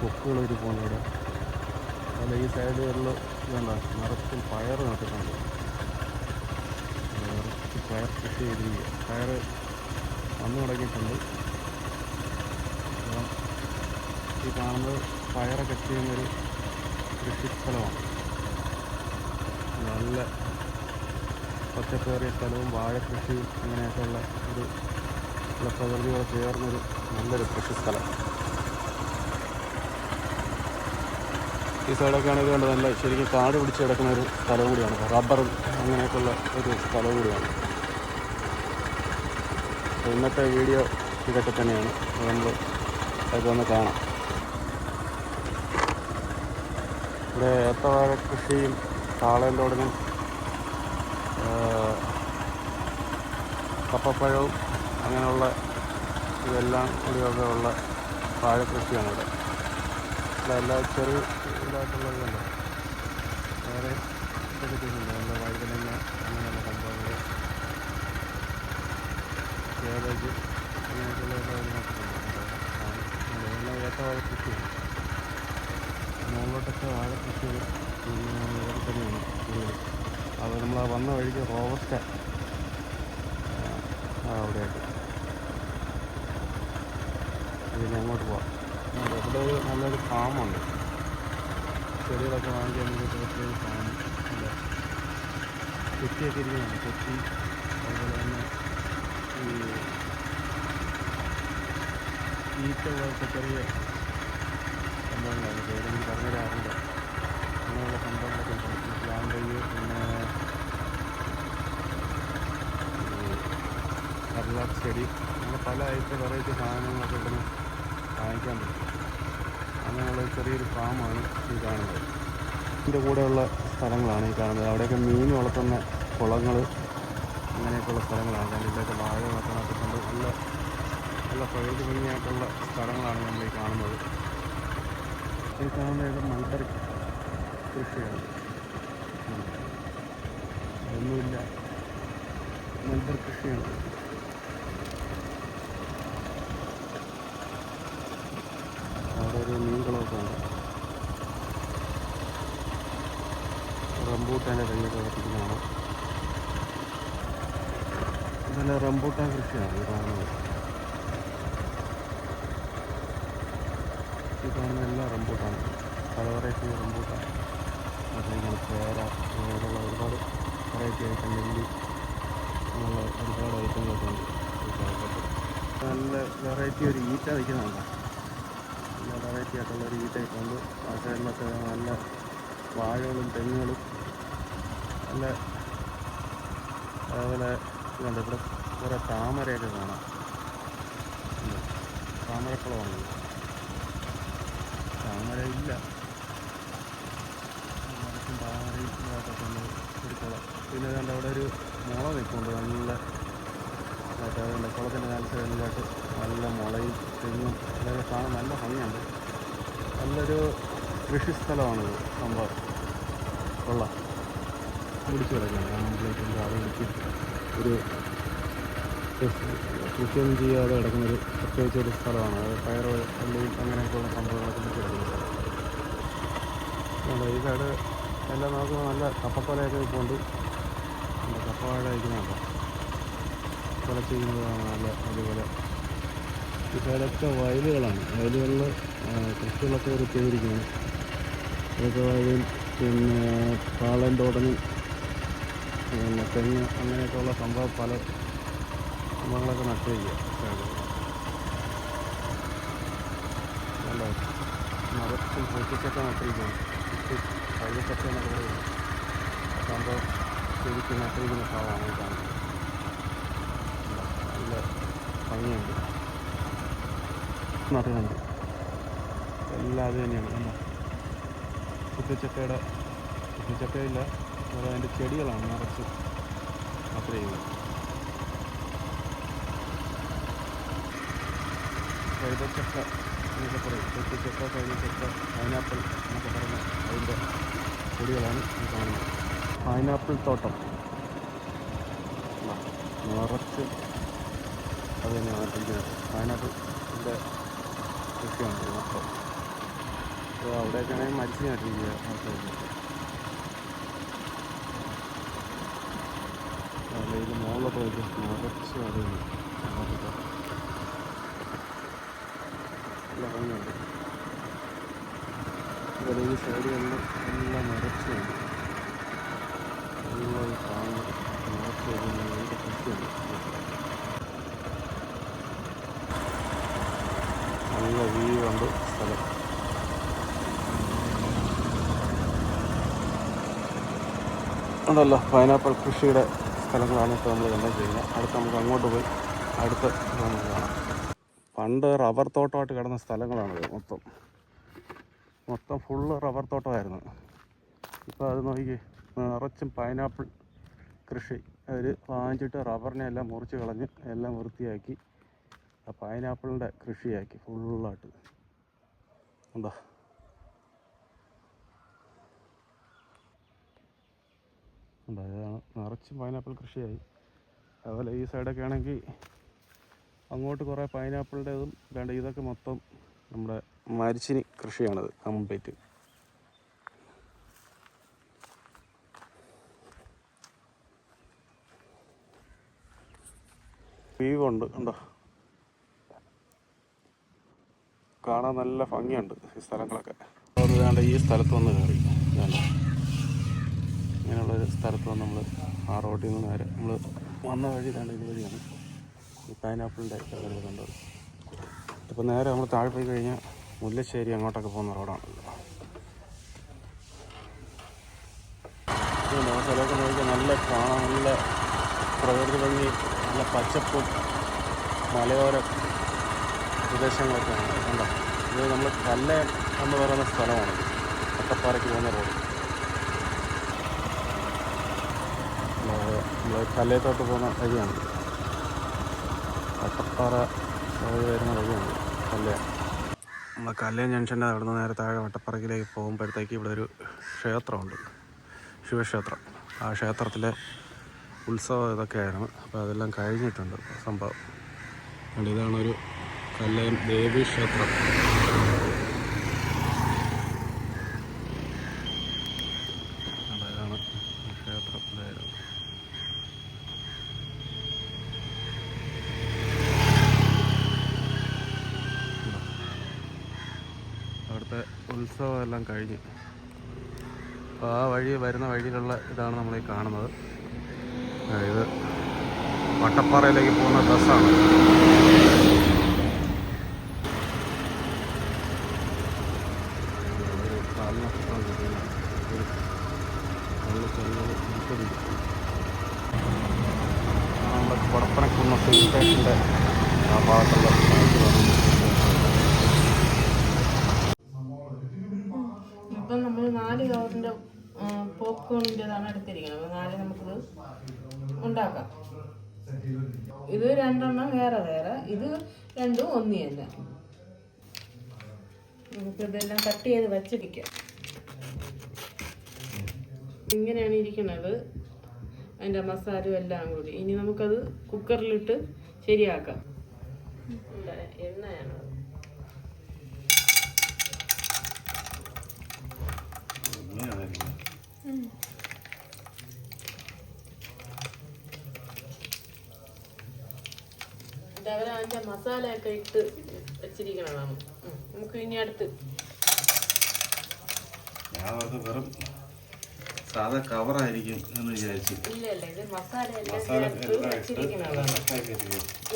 കൊക്കുകൾ പോകുന്നു ഇവിടെ. അല്ല ഈ സൈഡുകളിൽ വേണ്ട മരത്തിൽ പയർ നട്ടിട്ടുണ്ട്. നിറച്ച് പയർ കൃഷി ചെയ്തിരിക്കുക. പയർ വന്നു തുടങ്ങിയിട്ടുണ്ട്. ഈ കാണുന്നത് പയറൊക്കെ ചെയ്യുന്നൊരു കൃഷിസ്ഥലമാണ്. നല്ല പച്ചപ്പേറിയ സ്ഥലവും വാഴക്കൃഷിയും അങ്ങനെയൊക്കെയുള്ള ഒരു പ്രകൃതിയോട് ചേർന്നൊരു നല്ലൊരു കൃഷി സ്ഥലം ഈ സൈഡൊക്കെ ആണെങ്കിൽ കണ്ട് നല്ല ശരിക്കും കാട് പിടിച്ച് കിടക്കുന്ന ഒരു സ്ഥലം കൂടിയാണ്. റബ്ബറും അങ്ങനെയൊക്കെയുള്ള ഒരു സ്ഥലം കൂടിയാണ്. ഇന്നത്തെ വീഡിയോ ഇതൊക്കെ തന്നെയാണ്. നമ്മൾ അതൊക്കെ ഒന്ന് കാണാം. ഇവിടെ ഏത്തവാഴ കൃഷിയും താളന്തോടനും കപ്പപ്പഴവും അങ്ങനെയുള്ള ഇതെല്ലാം കൂടിയൊക്കെ ഉള്ള വാഴക്കൃഷിയാണ് ഇവിടെ. ഇവിടെ എല്ലാ ചെറിയ ഇതായിട്ടുള്ള വേറെ ഇതൊക്കെ ചെയ്യുന്നുണ്ട് നല്ല വഴുതനങ്ങ അങ്ങനെയുള്ള സംഭവങ്ങൾ കേബേജ് അങ്ങനെയൊക്കെയുള്ള ഏത്തവാഴ കൃഷിയാണ് മുകളിലോട്ടൊക്കെ വാഴ കൃഷി. ഇതൊക്കെ തന്നെയാണ് കൂടുതൽ. അത് നമ്മൾ വന്ന വഴിക്ക് റോബസ്റ്റ അവിടെയായിട്ട്. ഇതിന് അങ്ങോട്ട് പോവാം. ഇവിടെ നല്ലൊരു ഫാമുണ്ട്. ചെടികളൊക്കെ വാങ്ങിക്കാൻ നമുക്ക് ഫാം ഉണ്ട് കൊച്ചിയൊക്കെ ഇരിക്കുന്നതാണ് കൊച്ചി അതുപോലെ തന്നെ ഈ ഈറ്റ പോലത്തെ ചെറിയ സംഭവങ്ങളാണ്. പേരൊന്നും പറഞ്ഞുതരാറില്ല അങ്ങനെയുള്ള സംഭവങ്ങളൊക്കെ തൈ പിന്നെ കടലാസ് ചെടി അങ്ങനെ പല ഐറ്റം വെറൈറ്റി സാധനങ്ങളൊക്കെ ഇവിടുന്ന് വാങ്ങിക്കാൻ പറ്റും. അങ്ങനെയുള്ള ചെറിയൊരു ഫാമാണ് ഈ കാണുന്നത്. ഇതിന്റെ കൂടെയുള്ള സ്ഥലങ്ങളാണ് ഈ കാണുന്നത്. അവിടെയൊക്കെ മീൻ വളർത്തുന്ന കുളങ്ങൾ അങ്ങനെയൊക്കെയുള്ള സ്ഥലങ്ങളാണ്. കാരണം ഇവിടെയൊക്കെ വളർത്തുന്നതൊക്കെ കൊണ്ട് നല്ല നല്ല പ്രകൃതി ഭംഗിയായിട്ടുള്ള സ്ഥലങ്ങളാണ് നമ്മൾ ഈ കാണുന്നത്. ഈ കാണുന്നത് മൽബറി കൃഷിയാണ്. ഒന്നുമില്ല. മൽബർ കൃഷിയാണ് അവിടെ ഒരു മീൻകുളമൊക്കെ ഉണ്ട് റംബൂട്ടാന്റെ തൈയൊക്കെ കത്തിക്കുന്നതാണ് നല്ല റംബൂട്ടാൻ കൃഷിയാണ്. കാണുന്നത് ഈ കാണുന്ന എല്ലാ റംബൂട്ടാണ് പല വെറൈറ്റി റംബൂട്ടാൻ. അതുപോലെ പേര അങ്ങനെയുള്ള ഒരുപാട് വെറൈറ്റി ഐറ്റം നെല്ലി ഒരുപാട് ഐറ്റങ്ങളൊക്കെ നല്ല വെറൈറ്റി ഒരു ഈറ്റ വയ്ക്കുന്നുണ്ട് നല്ല വെറൈറ്റി ആയിട്ടുള്ള ഒരു ഈറ്റ ഉണ്ട്. ആ നല്ല വാഴകളും തെങ്ങുകളും. നല്ല അതേപോലെ ഇവിടെ കുറേ താമരയൊക്കെ കാണാം. താമരക്കുളമാണ്. താമര ഇല്ല. പിന്നെ കണ്ട അവിടെ ഒരു മുള നിൽക്കുന്നുണ്ട് നല്ല മറ്റേ അതുകൊണ്ട് കുളത്തിന്റെ നാല് സൈഡിലായിട്ട് നല്ല മുളയും തെങ്ങും അതൊക്കെ കാണാൻ നല്ല ഭംഗിയുണ്ട്. നല്ലൊരു കൃഷി സ്ഥലമാണിത്. സംഭവം കൊള്ളാം. പിടിച്ചു കിടക്കുകയാണ് കംപ്ലീറ്റ് കാട് പിടിച്ച് ഒരു കൃഷിയൊന്നും ചെയ്യാതെ കിടക്കുന്നൊരു പ്രത്യേകിച്ച് ഒരു സ്ഥലമാണ്. അത് പയർ അല്ലെങ്കിൽ അങ്ങനെയൊക്കെയുള്ള സംഭവങ്ങളൊക്കെ സ്ഥലം ഈ സൈഡ് എല്ലാം നോക്കുമ്പോൾ നല്ല കപ്പക്കൊലയൊക്കെ ഇപ്പോണ്ട് നല്ല കപ്പവാഴ കഴിക്കുന്നുണ്ടോ കൊല ചെയ്യുന്നതാണ് നല്ല അതുപോലെ ഈ സൈഡൊക്കെ വയലുകളാണ്. വയലുകളിൽ കൃഷികളൊക്കെ ഒരു ചെയ്തിരിക്കുകയാണ് അതൊക്കെ വയലും പിന്നെ പാളൻ തോടനും പിന്നെ തെങ്ങ് അങ്ങനെയൊക്കെയുള്ള സംഭവം പല സംഭവങ്ങളൊക്കെ നട്ട് വയ്ക്കുക നല്ല നിറച്ചും പൂച്ചച്ചക്ക നട്ടിരിക്കുകയാണ് കഴുകച്ചക്ക എന്നൊക്കെ പറയുന്നത് സംഭവം ശരിക്കും നട്ടിരിക്കുന്ന ഭാഗമാണ് കാണുന്നത്. നല്ല ഭംഗിയുണ്ട്. നട്ടിട്ടുണ്ട് എല്ലാം അത് തന്നെയാണ്. കണ്ടോ കുത്തിച്ചക്കയുടെ കുത്തിച്ചക്കയില്ല അതിന്റെ ചെടികളാണ് നിറച്ച് നട്ട് ചെയ്യുന്നത്. കൈതച്ചക്ക എന്നൊക്കെ പറയും കുത്തിച്ചക്ക കഴുതച്ചക്ക പൈനാപ്പിൾ എന്നൊക്കെ പറയുന്ന അതിന്റെ കൊടികളാണ് ഈ കാണുന്നത്. പൈനാപ്പിൾ തോട്ടം. നിറച്ച് അത് തന്നെയാണ് നട്ടിരിക്കുന്നത് പൈനാപ്പിളിന്റെ കൃഷിയാണ് മൊത്തം അപ്പോൾ അവിടെയൊക്കെയാണെങ്കിൽ മരിച്ചു നട്ടിരിക്കുക ആൾക്കാർക്ക് അല്ല ഇത് വരും നിറച്ച് അതുണ്ട് അങ്ങോട്ടൊക്കെ നല്ല ഭംഗിയുണ്ട് അതുപോലെ ഈ സൈഡുകളിൽ എല്ലാം നിറച്ചുണ്ട് കൃഷിയുണ്ട് നല്ല ഉണ്ട് സ്ഥലം. ഉണ്ടല്ലോ പൈനാപ്പിൾ കൃഷിയുടെ സ്ഥലങ്ങളാണ് ഇപ്പോൾ നമ്മൾ കണ്ടുകൊണ്ടിരിക്കുന്നത് അടുത്ത് നമുക്ക് അങ്ങോട്ട് പോയി അടുത്ത് നമുക്ക് കാണാം. പണ്ട് റബ്ബർ തോട്ടമായിട്ട് കിടന്ന സ്ഥലങ്ങളാണ് മൊത്തം. മൊത്തം ഫുള്ള് റബ്ബർ തോട്ടമായിരുന്നു. ഇപ്പോൾ അത് നോക്കി നിറച്ചും പൈനാപ്പിൾ കൃഷി. അവർ വാങ്ങിച്ചിട്ട് റബ്ബറിനെ എല്ലാം മുറിച്ച് കളഞ്ഞ് എല്ലാം വൃത്തിയാക്കി ആ പൈനാപ്പിളിന്റെ കൃഷിയാക്കി ഫുള്ളായിട്ട്. ഉണ്ടോ? ഉണ്ടോ? ഇതാണ് നിറച്ചും പൈനാപ്പിൾ കൃഷിയായി. അതുപോലെ ഈ സൈഡൊക്കെ ആണെങ്കിൽ അങ്ങോട്ട് കുറേ പൈനാപ്പിളിന്റെതും വേണ്ട ഇതൊക്കെ മൊത്തം നമ്മുടെ മരിച്ചിനി കൃഷിയാണത് കംപ്ലീറ്റ്. വീവുണ്ട് ഉണ്ടോ കാണാൻ നല്ല ഭംഗിയുണ്ട് ഈ സ്ഥലങ്ങളൊക്കെ. അതുകൊണ്ട് ഈ സ്ഥലത്ത് വന്ന് കയറി. വേണ്ട ഇങ്ങനെയുള്ളൊരു സ്ഥലത്ത് വന്ന് നമ്മൾ ആ റോട്ടിൽ നിന്ന് നേരെ നമ്മൾ വന്ന വഴി വേണ്ട ഇതുവഴിയാണ് ഈ പൈനാപ്പിളിന്റെ കണ്ടത് നേരെ നമ്മൾ താഴെ പോയി കഴിഞ്ഞാൽ മുല്ലശ്ശേരി അങ്ങോട്ടൊക്കെ പോകുന്ന റോഡാണ് സ്ഥലമൊക്കെ നോക്കിയാൽ നല്ല കാണാൻ നല്ല പ്രകൃതി ഭംഗി നല്ല പച്ചപ്പും മലയോര പ്രദേശങ്ങളൊക്കെയാണ് കണ്ടോ? ഇത് നമ്മൾ കല്ലയം എന്ന് പറയുന്ന സ്ഥലമാണ്. അട്ടപ്പാറയ്ക്ക് പോകുന്ന റോഡ്. നമ്മൾ കല്ലയത്തോട്ട് പോകുന്ന വഴിയാണ്. അട്ടപ്പാറ വരുന്ന വഴിയാണ് കല്ലയം നമ്മൾ കല്യാൺ ജംഗ്ഷന്റെ അവിടെ നിന്ന് നേരെ താഴെ വട്ടപ്പറക്കിലേക്ക് പോകുമ്പോഴത്തേക്ക് ഇവിടെ ഒരു ക്ഷേത്രമുണ്ട്. ശിവക്ഷേത്രം. ആ ക്ഷേത്രത്തിലെ ഉത്സവം ഇതൊക്കെയായിരുന്നു. അപ്പോൾ അതെല്ലാം കഴിഞ്ഞിട്ടുണ്ട്. സംഭവം. ഇതാണ് ഒരു കല്ലയം ദേവി ക്ഷേത്രം ഉത്സവം എല്ലാം കഴിഞ്ഞ്. അപ്പോൾ ആ വഴി വരുന്ന വഴിയിലുള്ള ഇതാണ് നമ്മൾ ഈ കാണുന്നത് ഇത് വട്ടപ്പാറയിലേക്ക് പോകുന്ന ബസ്സാണ്. നമ്മുടെ കൊടപ്പനക്കുന്ന് സിവിൽ സ്റ്റേഷന്റെ ആ ഭാഗത്തുള്ള സ്ഥലത്തിലാണ് ഇപ്പം നമ്മൾ നാല് കവറിന്റെ പോപ്കോണിന്റെതാണ് എടുത്തിരിക്കുന്നത്. അപ്പോൾ നാല് നമുക്കിത് ഉണ്ടാക്കാം. ഇത് രണ്ടെണ്ണം വേറെ വേറെ. ഇത് രണ്ടും ഒന്നി തന്നെ. നമുക്കിതെല്ലാം കട്ട് ചെയ്ത് വച്ചിരിക്കാം. ഇങ്ങനെയാണ് ഇരിക്കുന്നത്. അതിന്റെ മസാലയും എല്ലാം കൂടി. ഇനി നമുക്കത് കുക്കറിലിട്ട് ശരിയാക്കാം. എണ്ണയാണ്. ഇങ്ങനെയായിരിക്കും. ഇത് അവർ അതിന്റെ മസാലയൊക്കെ ഇട്ട് വെച്ചിരിക്കണതാണ്. നമുക്ക് ഇനി അടുത്ത്. ഞാൻ ഓർത്ത് വെറും സാധാ കവറായിരിക്കും എന്ന് വിചാരിച്ചു ഇല്ല ഇല്ല ഇത് മസാല.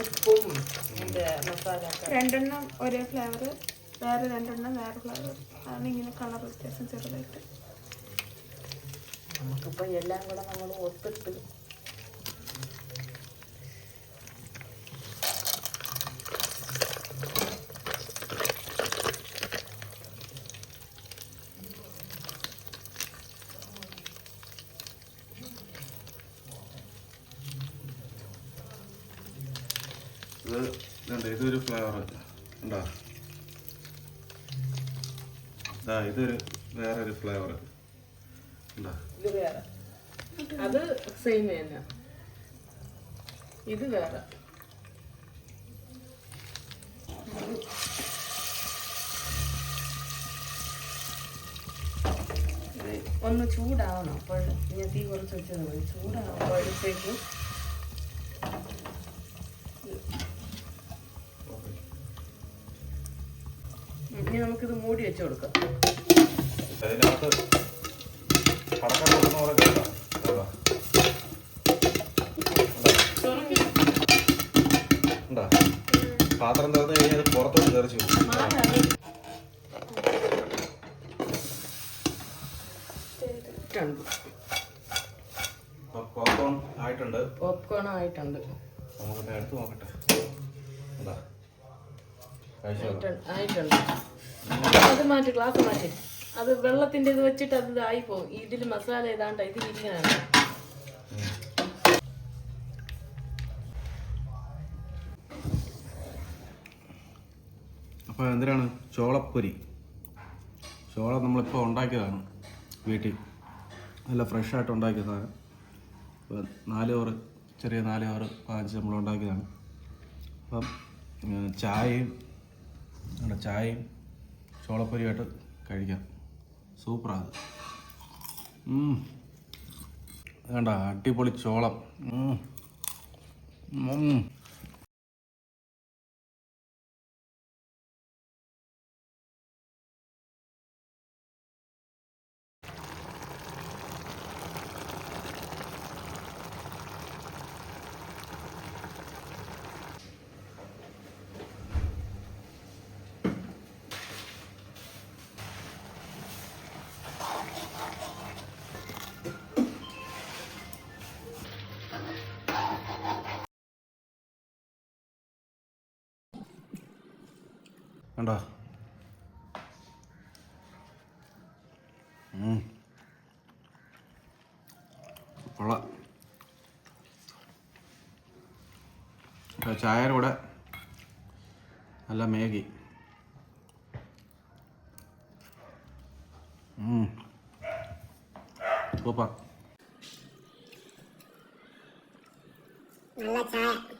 ഉപ്പും രണ്ടെണ്ണം ഒരേ ഫ്ലേവർ വേറെ രണ്ടെണ്ണം വേറെ ഫ്ലേവർ അതാണ് ഇങ്ങനെ കളർ വ്യത്യാസം ചെറുതായിട്ട്. നമുക്കിപ്പോ എല്ലാം കൂടെ നമ്മൾ ഒത്തിട്ട് ഇത് ഇതുണ്ട് ഇതൊരു ഫ്ലേവർ ഉണ്ടോ ഇതാ ഇതൊരു വേറൊരു ഫ്ലേവർ ഉണ്ടോ ഇത് വേറെ. അത് സെയിം തന്നെ. ഇത് വേറെ. ഒന്ന് ചൂടാവണം. അപ്പോൾ ഞാൻ തീ കുറച്ച് വെച്ചത് മതി. ചൂടാവുമ്പോഴത്തേക്കും ഇനി നമുക്കിത് മൂടി വെച്ച് കൊടുക്കാം. അതിനകത്ത് പടക്കം കൊടുക്കുന്ന പോലെ കേൾക്കാം കേട്ടോ. ഉണ്ടോ? പാത്രം തുറന്നു കഴിഞ്ഞാൽ പുറത്തോട്ട് തെറിച്ചു പോപ്കോൺ ആയിട്ടുണ്ട്. പോപ്കോൺ ആയിട്ടുണ്ട്. നമുക്ക് എടുത്ത് നോക്കട്ടെ. ആയിട്ടുണ്ട്. അത് മാറ്റി ഗ്ലാസ് മാറ്റി. അത് വെള്ളത്തിന്റെ ഇത് വെച്ചിട്ട് അത് ഇതായി പോകും ഇതിൽ മസാല ഏതാണ്ട് ഇത് ഇരിക്കാനാണ് അപ്പോൾ എന്തിനാണ്? ചോളപ്പൊരി. ചോള നമ്മളിപ്പോൾ ഉണ്ടാക്കിയതാണ് വീട്ടിൽ. നല്ല ഫ്രഷായിട്ട് ഉണ്ടാക്കിയ സാധനം നാലോറ് നാല് ഓറ് ചെറിയ നാല് ഓറ് പാഞ്ച് നമ്മൾ ഉണ്ടാക്കിയതാണ് അപ്പം ചായയും ചായയും ചോളപ്പൊരിയായിട്ട് കഴിക്കാം. സൂപ്പറാണ്. കണ്ട? അടിപൊളി ചോളം. കണ്ടോ. കൊള്ളാം. ചായയുടെ കൂടെ നല്ല മേഗി. സൂപ്പർ. നല്ല ചായ.